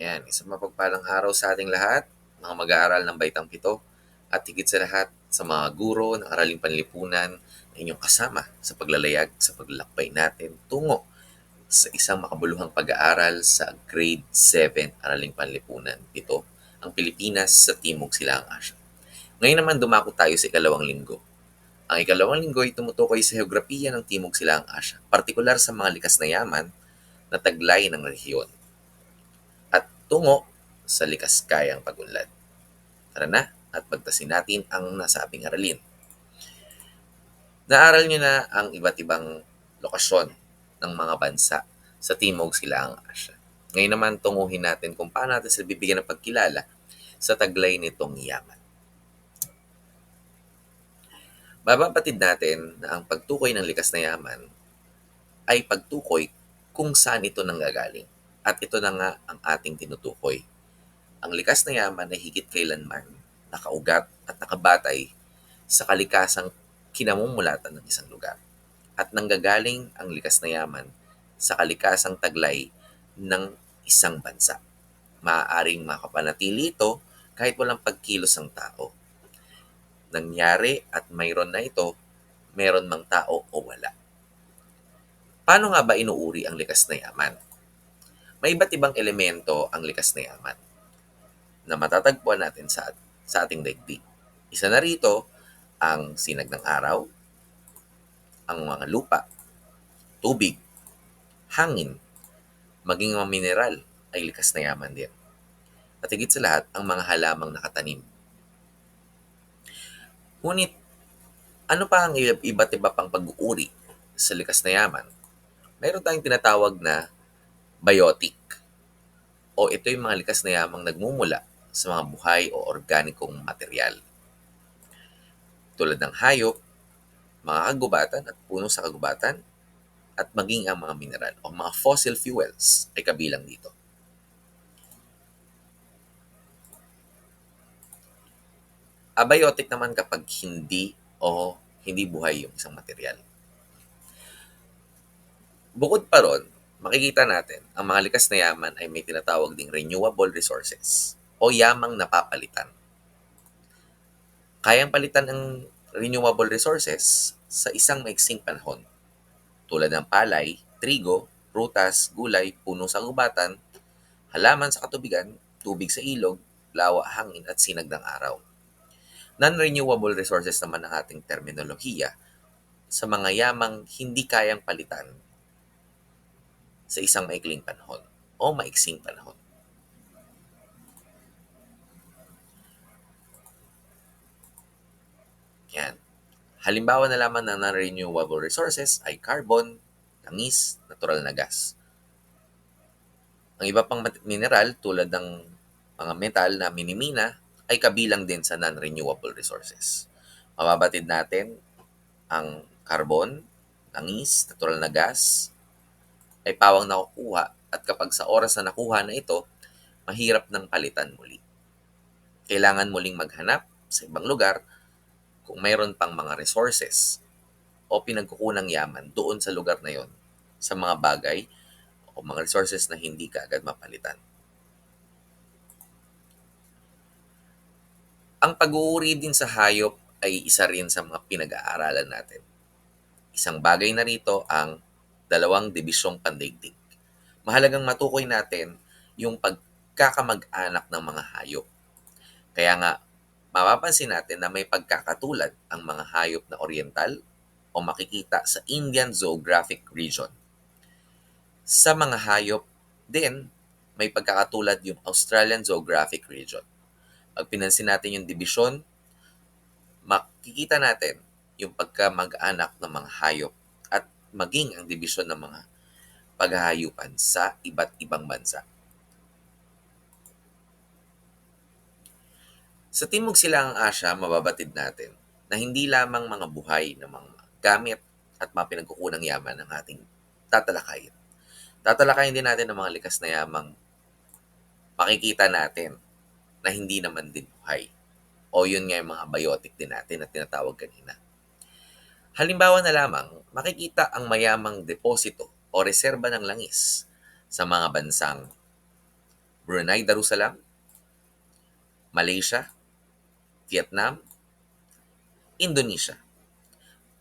Yan, isang mapagpalang araw sa ating lahat, mga mag-aaral ng Baitang Pito, at higit sa lahat sa mga guro ng Araling Panlipunan na inyong kasama sa paglalayag sa paglalakbay natin tungo sa isang makabuluhang pag-aaral sa Grade 7 Araling Panlipunan. Ito, ang Pilipinas sa Timog Silangang Asya. Ngayon naman dumako tayo sa ikalawang linggo. Ang ikalawang linggo ay tumutukoy sa heograpiya ng Timog Silangang Asya, partikular sa mga likas na yaman na taglay ng rehiyon tungo sa likas kayang pagunlad. Tara na at pagtasin natin ang nasabing aralin. Naaral niyo na ang iba't ibang lokasyon ng mga bansa sa Timog Silangang Asya. Ngayon naman tunguhin natin kung paano natin sila bibigyan ng pagkilala sa taglay nitong yaman. Babapatid natin na ang pagtukoy ng likas na yaman ay pagtukoy kung saan ito nanggagaling. At ito na nga ang ating tinutukoy. Ang likas na yaman ay higit kailanman nakaugat at nakabatay sa kalikasang kinamumulatan ng isang lugar. At nanggagaling ang likas na yaman sa kalikasang taglay ng isang bansa. Maaaring makapanatili ito kahit walang pagkilos ng tao. Nangyari at mayroon na ito, meron mang tao o wala. Paano nga ba inuuri ang likas na yaman? May iba't ibang elemento ang likas na yaman na matatagpuan natin sa, sa ating daigdig. Isa na rito ang sinag ng araw, ang mga lupa, tubig, hangin, maging mga mineral ay likas na yaman din. At higit sa lahat, ang mga halamang nakatanim. Ngunit, ano pa ang iba't iba pang pag-uuri sa likas na yaman? Meron tayong tinatawag na biotic o ito yung mga likas na yamang nagmumula sa mga buhay o organikong material. Tulad ng hayop, mga kagubatan at puno sa kagubatan, at maging ang mga mineral o mga fossil fuels ay kabilang dito. Abiotic naman kapag hindi o hindi buhay yung isang material. Bukod pa ron, makikita natin ang mga likas na yaman ay may tinatawag ding renewable resources o yamang napapalitan. Kayang palitan ang renewable resources sa isang maiksing panahon tulad ng palay, trigo, prutas, gulay, puno sa gubatan, halaman sa katubigan, tubig sa ilog, lawa, hangin at sinag ng araw. Non-renewable resources naman ang ating terminolohiya sa mga yamang hindi kayang palitan sa isang maikling panahon o maiksing panahon. Yan. Halimbawa na lamang ng non-renewable resources ay carbon, langis, natural na gas. Ang iba pang mineral tulad ng mga metal na minimina ay kabilang din sa non-renewable resources. Mababatid natin ang carbon, langis, natural na gas, ay pawang nakukuha at kapag sa oras na nakuha na ito, mahirap nang palitan muli. Kailangan muling maghanap sa ibang lugar kung mayroon pang mga resources o pinagkukunang yaman doon sa lugar na yon sa mga bagay o mga resources na hindi ka agad mapalitan. Ang pag-uuri din sa hayop ay isa rin sa mga pinag-aaralan natin. Isang bagay na rito ang dalawang dibisyong pandaigdig. Mahalagang matukoy natin yung pagkakamag-anak ng mga hayop. Kaya nga, mapapansin natin na may pagkakatulad ang mga hayop na oriental o makikita sa Indian Zoographic Region. Sa mga hayop din, may pagkakatulad yung Australian Zoographic Region. Pag pinansin natin yung dibisyon, makikita natin yung pagkamag-anak ng mga hayop maging ang dibisyon ng mga paghahayupan sa iba't ibang bansa. Sa Timog Silangang Asya, mababatid natin na hindi lamang mga buhay na mga gamit at mga pinagkukunang yaman ang ating tatalakayin. Tatalakayin din natin ang mga likas na yamang makikita natin na hindi naman din buhay. O yun nga yung mga biotic din natin na tinatawag kanina. Halimbawa na lamang, makikita ang mayamang deposito o reserba ng langis sa mga bansang Brunei Darussalam, Malaysia, Vietnam, Indonesia.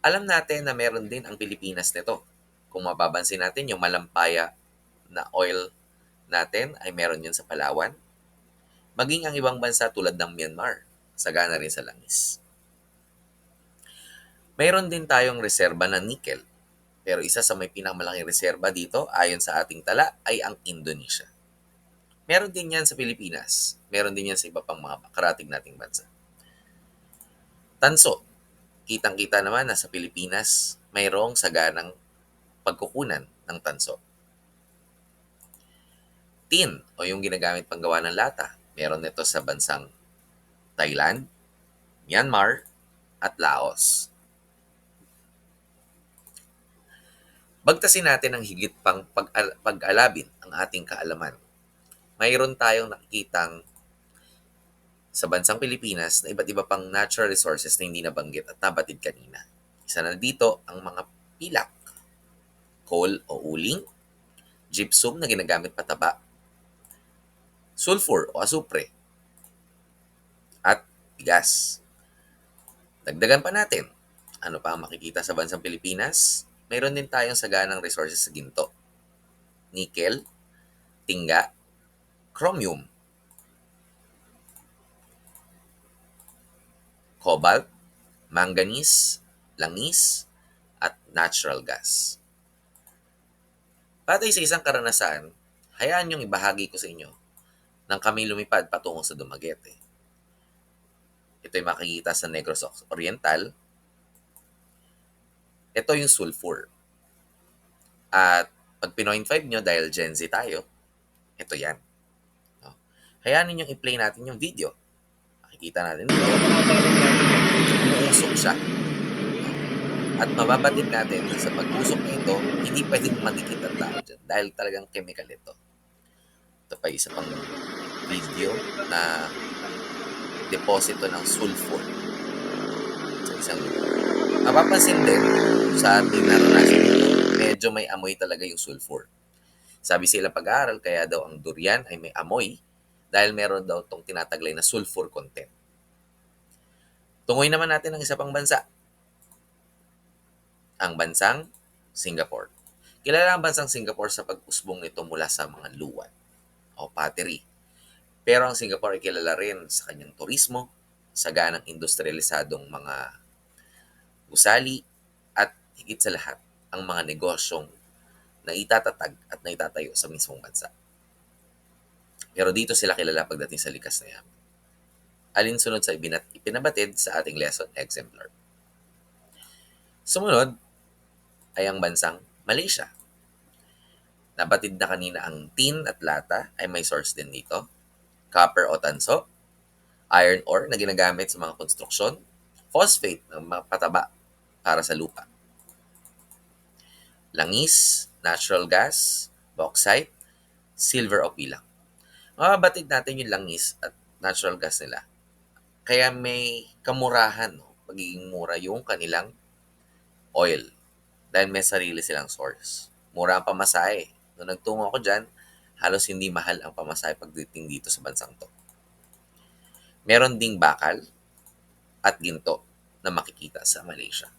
Alam natin na meron din ang Pilipinas nito. Kung mapapansin natin, yung malampaya na oil natin ay meron yun sa Palawan. Maging ang ibang bansa tulad ng Myanmar, sagana rin sa langis. Mayroon din tayong reserba ng nickel. Pero isa sa may pinakamalaking reserba dito, ayon sa ating tala, ay ang Indonesia. Meron din yan sa Pilipinas. Meron din yan sa iba pang mga karating nating bansa. Tanso. Kitang-kita naman na sa Pilipinas, mayroong saganang pagkukunan ng tanso. Tin o yung ginagamit panggawa ng lata. Meron nito sa bansang Thailand, Myanmar, at Laos. Bagtasin natin ang higit pang pag- pag-alabin ang ating kaalaman. Mayroon tayong nakikitang sa bansang Pilipinas na iba't iba pang natural resources na hindi nabanggit at nabatid kanina. Isa na dito ang mga pilak, coal o uling, gypsum na ginagamit pataba, sulfur o asupre, at bigas. Dagdagan pa natin, ano pa ang makikita sa bansang Pilipinas? Mayroon din tayong saganang resources sa ginto. Nickel, tingga, chromium, cobalt, manganese, langis, at natural gas. Patay sa isang karanasan, hayaan niyong ibahagi ko sa inyo nang kami lumipad patungo sa Dumaguete. Ito ay makikita sa Negros Oriental ito yung sulfur. At pag pinoint 5 nyo, dahil Gen Z tayo, ito yan. No? Hayaan ninyong i-play natin yung video. Makikita natin dito. Umuusok siya. At mababatid natin sa pag-usok na ito, hindi pwedeng madikit ang tao dyan dahil talagang chemical ito. Ito pa isa pang video na deposito ng sulfur sa isang. Mapapansin din sa ating naranasan medyo may amoy talaga yung sulfur. Sabi sila pag-aaral, kaya daw ang durian ay may amoy dahil meron daw itong tinataglay na sulfur content. Tungoy naman natin ang isa pang bansa. Ang bansang Singapore. Kilala ang bansang Singapore sa pag-usbong nito mula sa mga luwan o pottery. Pero ang Singapore ay kilala rin sa kanyang turismo, sa ganang industrialisadong mga gusali, at higit sa lahat, ang mga negosyong na itatatag at na itatayo sa mismong bansa. Pero dito sila kilala pagdating sa likas na yaman. Alinsunod sa ibinat, ipinabatid sa ating lesson exemplar. Sumunod ay ang bansang Malaysia. Nabatid na kanina ang tin at lata ay may source din dito. Copper o tanso, iron ore na ginagamit sa mga konstruksyon, phosphate ng mga pataba para sa lupa. Langis, natural gas, bauxite, silver o pilak. Mababatid natin yung langis at natural gas nila. Kaya may kamurahan, no? pagiging mura yung kanilang oil. Dahil may sarili silang source. Mura ang pamasahe. Nung nagtungo ako dyan, halos hindi mahal ang pamasahe pagdating dito sa bansang to. Meron ding bakal at ginto na makikita sa Malaysia.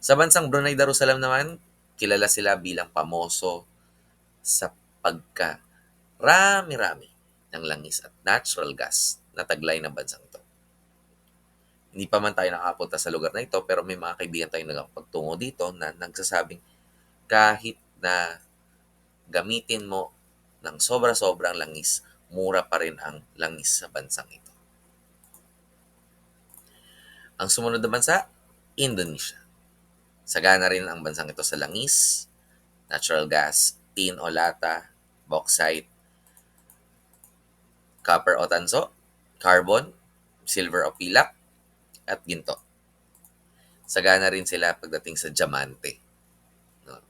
Sa bansang Brunei Darussalam naman, kilala sila bilang pamoso sa pagka rami-rami ng langis at natural gas na taglay ng bansang ito. Hindi pa man tayo nakapunta sa lugar na ito pero may mga kaibigan tayong nagpagtungo dito na nagsasabing kahit na gamitin mo ng sobra-sobrang langis, mura pa rin ang langis sa bansang ito. Ang sumunod na bansa, Indonesia. Sagana rin ang bansang ito sa langis, natural gas, tin o lata, bauxite, copper o tanso, carbon, silver o pilak, at ginto. Sagana rin sila pagdating sa diamante. No?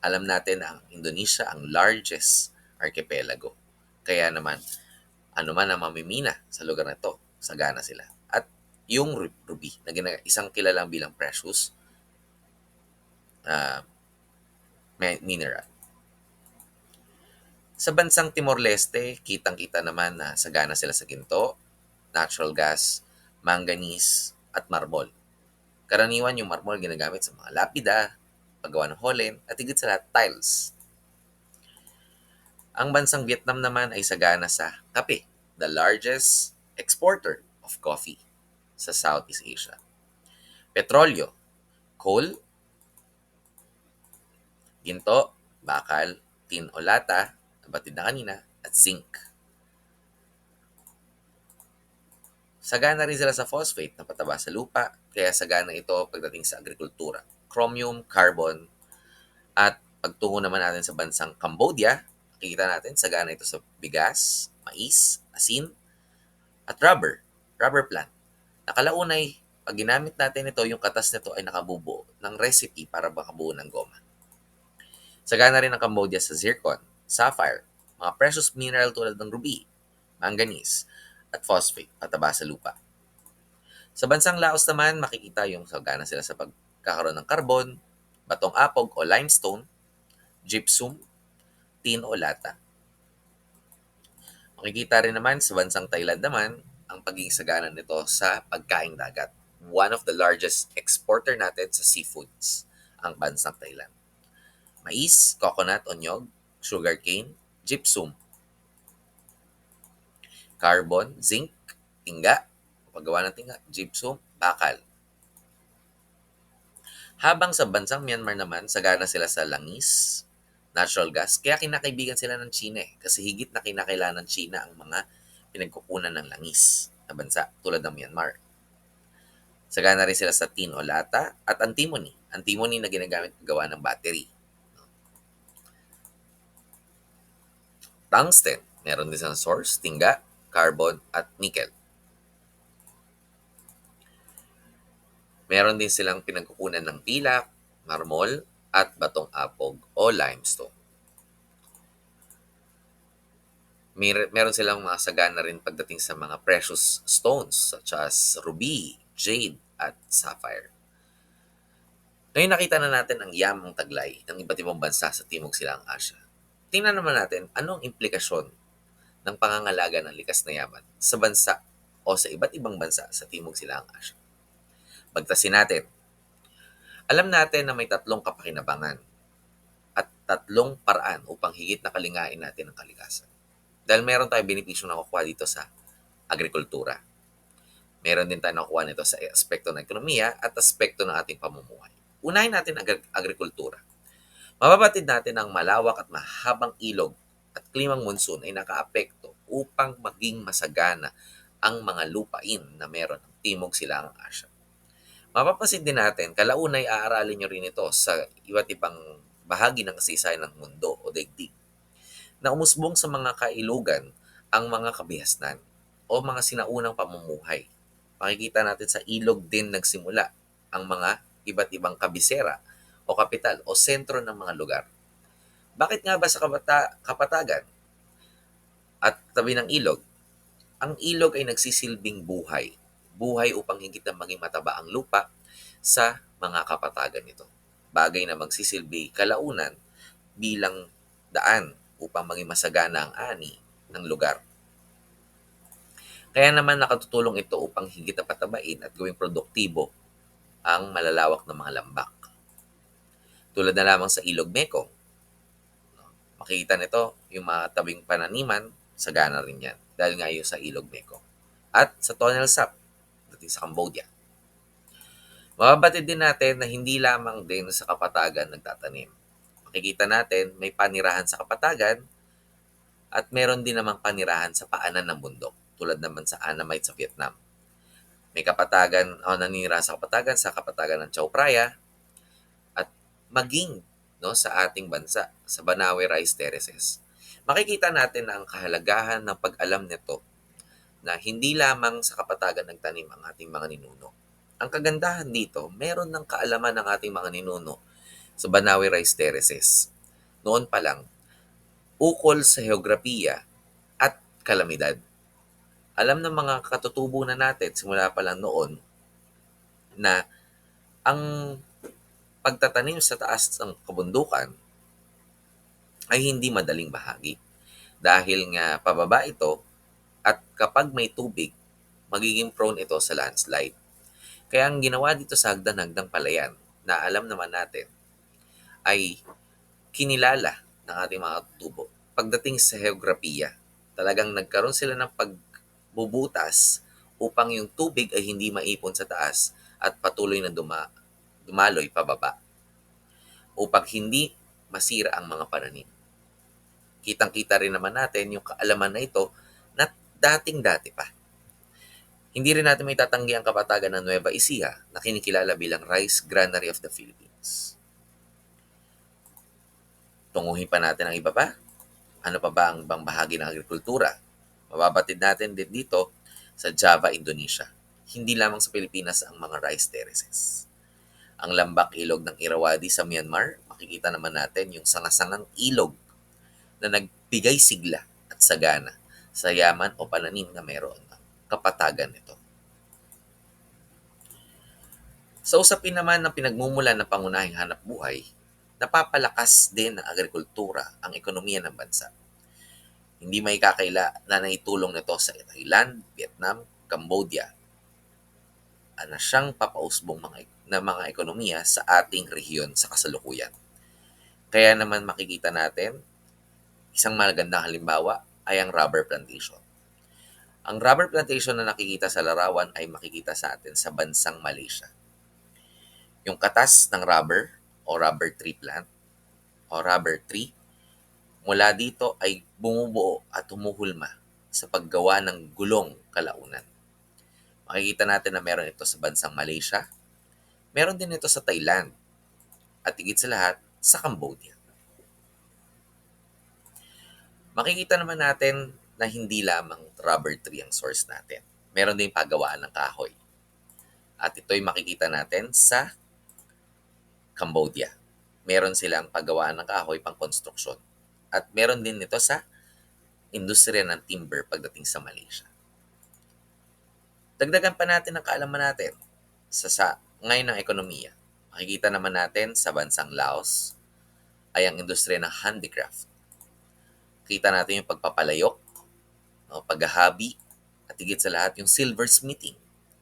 Alam natin na ang Indonesia ang largest archipelago. Kaya naman, ano man ang mamimina sa lugar na to, sagana sila. At yung ruby, na isang kilalang bilang precious, uh, mineral. Sa bansang Timor-Leste, kitang-kita naman na sagana sila sa ginto, natural gas, manganese, at marmol. Karaniwan yung marmol ginagamit sa mga lapida, paggawa ng holen, at higit sa lahat, tiles. Ang bansang Vietnam naman ay sagana sa kape, the largest exporter of coffee sa Southeast Asia. Petrolyo, coal, ginto, bakal, tin o lata, nabatid na kanina, at zinc. Sagana rin sila sa phosphate na pataba sa lupa, kaya sagana ito pagdating sa agrikultura. Chromium, carbon, at pagtungo naman natin sa bansang Cambodia, makikita natin sagana ito sa bigas, mais, asin, at rubber, rubber plant. Nakalaunay, pag ginamit natin ito, yung katas nito ay nakabubuo ng recipe para makabuo ng goma. Sagana rin ang Cambodia sa zircon, sapphire, mga precious mineral tulad ng ruby, manganese, at phosphate, pataba sa lupa. Sa bansang Laos naman, makikita yung sagana sila sa pagkakaroon ng carbon, batong apog o limestone, gypsum, tin o lata. Makikita rin naman sa bansang Thailand naman ang pagiging sagana nito sa pagkaing dagat. One of the largest exporter natin sa seafoods ang bansang Thailand. Mais, coconut o nyog, sugarcane, gypsum, carbon, zinc, tingga, paggawa ng tingga, gypsum, bakal. Habang sa bansang Myanmar naman, sagana sila sa langis, natural gas. Kaya kinakaibigan sila ng China eh, kasi higit na kinakailangan ng China ang mga pinagkukunan ng langis na bansa tulad ng Myanmar. Sagana rin sila sa tin o lata at antimony. Antimony na ginagamit gawa ng battery. Tungsten, meron din sa source, tingga, carbon, at nickel. Meron din silang pinagkukunan ng pilak, marmol, at batong apog o limestone. Mer- meron silang mga sagana rin pagdating sa mga precious stones such as ruby, jade, at sapphire. Ngayon nakita na natin ang yamang taglay ng iba't ibang bansa sa Timog Silang Asya. Tingnan naman natin ano ang implikasyon ng pangangalaga ng likas na yaman sa bansa o sa iba't ibang bansa sa Timog Silang Asya. Bagtasin natin. Alam natin na may tatlong kapakinabangan at tatlong paraan upang higit na kalingain natin ang kalikasan. Dahil meron tayong benepisyo na kukuha dito sa agrikultura. Meron din tayo nakuha nito sa aspekto ng ekonomiya at aspekto ng ating pamumuhay. Unahin natin ang agri- agrikultura. Mababatid natin ang malawak at mahabang ilog at klimang monsoon ay nakaapekto upang maging masagana ang mga lupain na meron ng Timog Silangang Asya. Mapapansin din natin, kalaunay aaralin nyo rin ito sa iba't ibang bahagi ng kasaysayan ng mundo o daigdig na umusbong sa mga kailugan ang mga kabihasnan o mga sinaunang pamumuhay. Makikita natin sa ilog din nagsimula ang mga iba't ibang kabisera o kapital o sentro ng mga lugar. Bakit nga ba sa kabata, kapatagan at tabi ng ilog? Ang ilog ay nagsisilbing buhay. Buhay upang higit na maging mataba ang lupa sa mga kapatagan nito. Bagay na magsisilbi kalaunan bilang daan upang maging masagana ang ani ng lugar. Kaya naman nakatutulong ito upang higit na patabain at gawing produktibo ang malalawak na mga lambak. Tulad na lamang sa Ilog Mekong. Makikita nito yung mga tabing pananiman, sagana rin yan. Dahil nga yun sa Ilog Mekong. At sa Tonle Sap, dating sa Cambodia. Mababatid din natin na hindi lamang din sa kapatagan nagtatanim makikita natin may panirahan sa kapatagan at meron din namang panirahan sa paanan ng bundok tulad naman sa Annamite sa Vietnam. May kapatagan o naninira sa kapatagan sa kapatagan ng Chao Phraya maging no, sa ating bansa sa Banawe Rice Terraces. Makikita natin na ang kahalagahan ng pag-alam nito na hindi lamang sa kapatagan nagtanim ang ating mga ninuno. Ang kagandahan dito, meron ng kaalaman ng ating mga ninuno sa Banawe Rice Terraces. Noon pa lang, ukol sa heograpiya at kalamidad. Alam ng mga katutubo na natin simula pa lang noon na ang pagtatanim sa taas ng kabundukan ay hindi madaling bahagi. dahil nga pababa ito at kapag may tubig, magiging prone ito sa landslide. Kaya ang ginawa dito sa hagdan-hagdang palayan na alam naman natin ay kinilala ng ating mga tubo. Pagdating sa geografiya, talagang nagkaroon sila ng pagbubutas upang yung tubig ay hindi maipon sa taas at patuloy na duma, dumaloy pababa upang hindi masira ang mga pananim. Kitang-kita rin naman natin yung kaalaman na ito na dating-dati pa. Hindi rin natin may tatanggi ang kapatagan ng Nueva Ecija na kinikilala bilang Rice Granary of the Philippines. Tunguhin pa natin ang iba pa. Ano pa ba ang ibang bahagi ng agrikultura? Mababatid natin din dito sa Java, Indonesia. Hindi lamang sa Pilipinas ang mga rice terraces. Ang lambak ilog ng Irrawaddy sa Myanmar, makikita naman natin yung sangasangang ilog na nagbigay sigla at sagana sa yaman o pananim na meron ng kapatagan nito. Sa usapin naman ng pinagmumulan ng pangunahing hanap buhay, napapalakas din ng agrikultura ang ekonomiya ng bansa. Hindi may kakaila na naitulong nito sa Thailand, Vietnam, Cambodia na siyang papausbong mga, na mga ekonomiya sa ating rehiyon sa kasalukuyan. Kaya naman makikita natin, isang magandang halimbawa ay ang rubber plantation. Ang rubber plantation na nakikita sa larawan ay makikita sa atin sa bansang Malaysia. Yung katas ng rubber o rubber tree plant o rubber tree, mula dito ay bumubuo at humuhulma sa paggawa ng gulong kalaunan. Makikita natin na meron ito sa bansang Malaysia, meron din ito sa Thailand, at higit sa lahat, sa Cambodia. Makikita naman natin na hindi lamang rubber tree ang source natin. Meron din paggawaan ng kahoy. At ito'y makikita natin sa Cambodia. Meron silang paggawaan ng kahoy pang konstruksyon. At meron din nito sa industriya ng timber pagdating sa Malaysia. Dagdagan pa natin ang kaalaman natin sa, sa ngayon ng ekonomiya. Makikita naman natin sa bansang Laos ay ang industriya ng handicraft. Kita natin yung pagpapalayok, no, paghahabi, at higit sa lahat yung silversmithing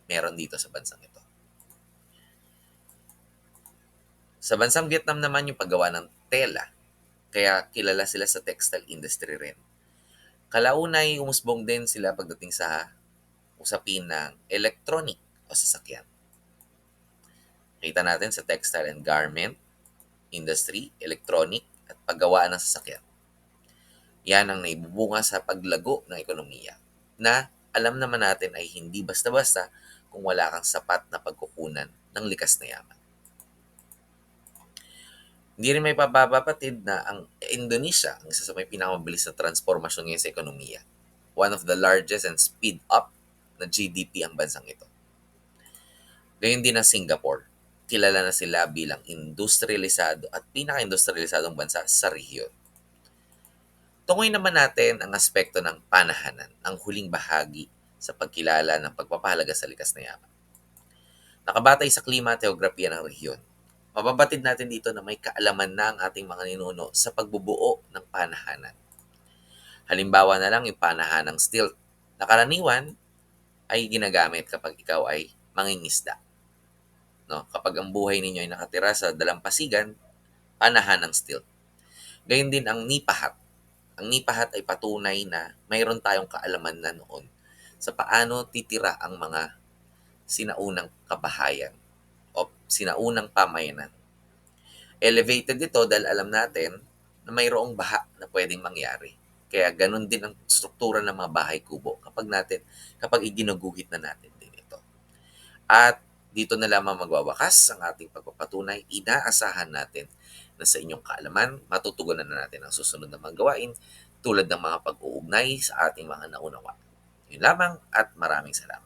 meron dito sa bansang ito. Sa bansang Vietnam naman yung paggawa ng tela, kaya kilala sila sa textile industry rin. Kalaunay, umusbong din sila pagdating sa usapin ng electronic o sasakyan. Kita natin sa textile and garment industry, electronic at paggawa ng sasakyan. Yan ang naibubunga sa paglago ng ekonomiya na alam naman natin ay hindi basta-basta kung wala kang sapat na pagkukunan ng likas na yaman. Hindi rin may papapatid na ang Indonesia ang isa sa may pinakamabilis na transformasyon ngayon sa ekonomiya. One of the largest and speed up na GDP ang bansang ito. Gayun din ang Singapore. Kilala na sila bilang industrialisado at pinaka-industrialisadong bansa sa rehiyon. Tungoy naman natin ang aspekto ng panahanan, ang huling bahagi sa pagkilala ng pagpapahalaga sa likas na yaman. Nakabatay sa klima at geografiya ng rehiyon, mababatid natin dito na may kaalaman na ang ating mga ninuno sa pagbubuo ng panahanan. Halimbawa na lang yung panahanang stilt na karaniwan ay ginagamit kapag ikaw ay mangingisda. No? Kapag ang buhay ninyo ay nakatira sa dalampasigan, panahanang stilt. Gayun din ang nipahat. Ang nipahat ay patunay na mayroon tayong kaalaman na noon sa paano titira ang mga sinaunang kabahayan o sinaunang pamayanan. Elevated ito dahil alam natin na mayroong baha na pwedeng mangyari. Kaya ganun din ang struktura ng mga bahay kubo kapag natin kapag iginaguhit na natin din ito. At dito na lamang magwawakas ang ating pagpapatunay. Inaasahan natin na sa inyong kaalaman, matutugunan na natin ang susunod na mga gawain tulad ng mga pag-uugnay sa ating mga naunawa. Yun lamang at maraming salamat.